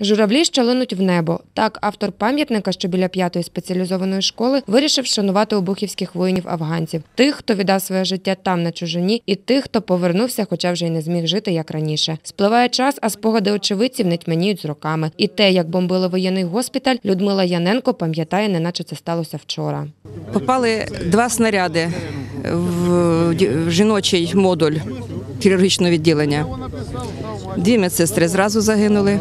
Журавлі, що линуть в небо. Так, автор пам'ятника, що біля п'ятої спеціалізованої школи, вирішив вшанувати обухівських воїнів-афганців, тих, хто віддав своє життя там на чужині, і тих, хто повернувся, хоча вже й не зміг жити як раніше. Спливає час, а спогади очевидців не тьмяніють з роками. І те, як бомбили воєнний госпіталь, Людмила Яненко пам'ятає, неначе це сталося вчора. Попали два снаряди в жіночий модуль хірургічного відділення. Дві медсестри зразу загинули.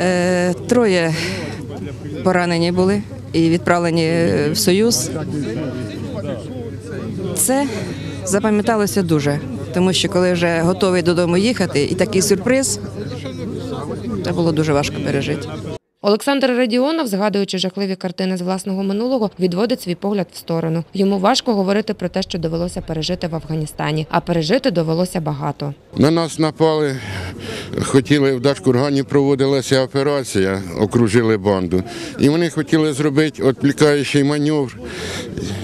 Е, Троє поранені були і відправлені в Союз. Це запам'яталося дуже, тому що коли вже готовий додому їхати, і такий сюрприз, це було дуже важко пережити. Олександр Радіонов, згадуючи жахливі картини з власного минулого, відводить свій погляд в сторону. Йому важко говорити про те, що довелося пережити в Афганістані, а пережити довелося багато. На нас напали, хотіли в Дашкургані проводилася операція, окружили банду. І вони хотіли зробити відвлікаючий маневр.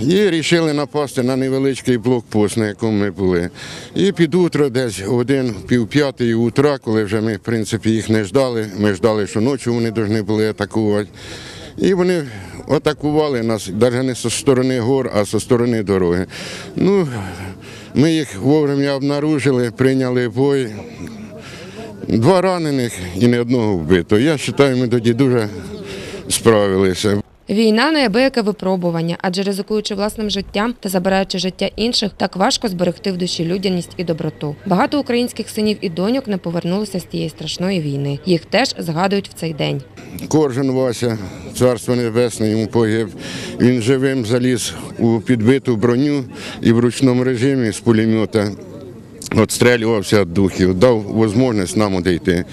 І вирішили напасти на невеличкий блокпост, на якому ми були. І під утро, десь один, пів п'ятої утра, коли вже ми, в принципі, їх не ждали, ми ждали, що ночі вони повинні були атакувати. І вони атакували нас навіть не зі сторони гор, а зі сторони дороги. Ну, ми їх вовремя обнаружили, прийняли бой. Два ранених і не одного вбито. Я вважаю, ми тоді дуже справилися. Війна неабияке випробування, адже ризикуючи власним життям та забираючи життя інших, так важко зберегти в душі людяність і доброту. Багато українських синів і доньок не повернулися з тієї страшної війни. Їх теж згадують в цей день. Коржин Вася, царство небесне, йому погиб. Він живим заліз у підбиту броню і в ручному режимі з пулемета відстрілювався від духів, дав можливість нам одійти.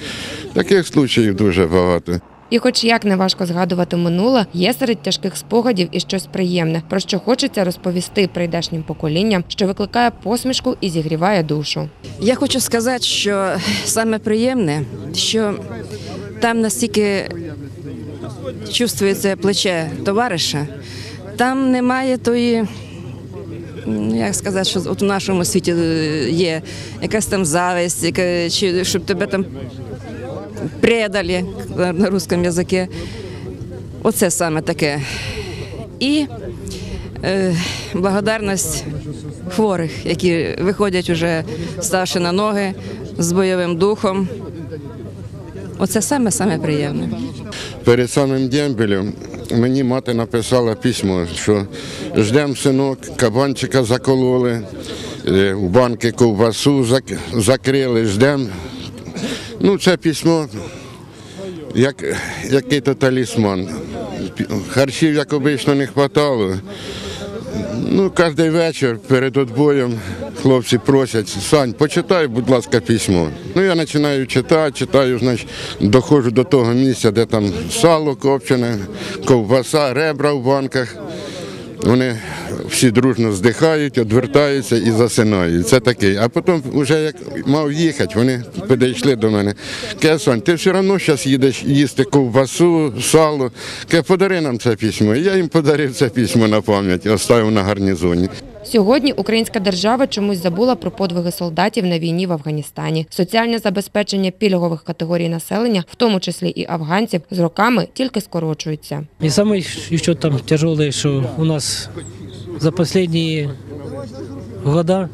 Таких случаїв дуже багато. І, хоч як не важко згадувати минуле, є серед тяжких спогадів і щось приємне, про що хочеться розповісти прийдешнім поколінням, що викликає посмішку і зігріває душу. Я хочу сказати, що саме приємне, що там настільки чувствується плече товариша, там немає тої. Як сказати, що от у нашому світі е, є якась там зависть, яка, чи щоб тебе там предали на на русском язикі. Оце саме таке. І е, благодарність хворих, які виходять уже ставши на ноги з бойовим духом. Оце саме саме приємне. Перед самим дембелем мені мати написала письмо, що ждемо синок, кабанчика закололи, е, у банки ковбасу зак- закрили, ждемо. Ну, це письмо як який-то талісман. Харчів, як обично, не вистачало. Ну, кожен вечір перед відбоєм хлопці просять, Сань, почитай, будь ласка, письмо. Ну, я починаю читати, читаю, значить, доходжу до того місця, де там сало копчене, ковбаса, ребра в банках. Вони всі дружно здихають, відвертаються і засинають. Це такий. А потім, вже як мав їхати, вони підійшли до мене. Каже, Сонь, ти все одно зараз їдеш їсти ковбасу, сало. Каже, подари нам це письмо. І я їм подарив це письмо на пам'ять, оставив на гарнізоні. Сьогодні українська держава чомусь забула про подвиги солдатів на війні в Афганістані. Соціальне забезпечення пільгових категорій населення, в тому числі і афганців, з роками тільки скорочується. И самое еще там тяжелое, что у нас за последние года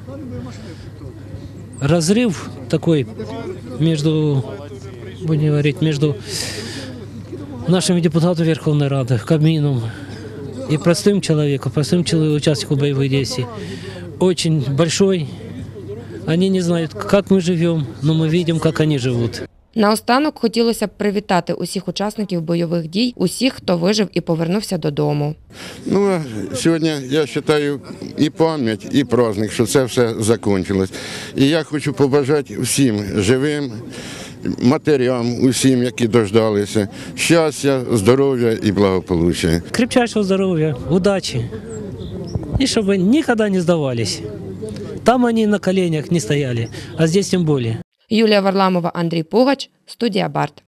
разрыв такой между, будем говорить, между нашими депутатами Верховной Рады, Кабмином и простым человеком, простым человеком, участником боевых действий, очень большой. Они не знают, как мы живем, но мы видим, как они живут. Наостанок хотілося б привітати усіх учасників бойових дій, усіх, хто вижив і повернувся додому. Ну, сьогодні я вважаю і пам'ять, і праздник, що це все закінчилось. І я хочу побажати всім живим, матерям, усім, які дождалися, щастя, здоров'я і благополуччя. крепчайшего здоровья, удачи. И чтобы никогда не сдавались. Там они на коленях не стояли, а здесь тем более. Юлія Варламова, Андрій Пугач, студія Барт.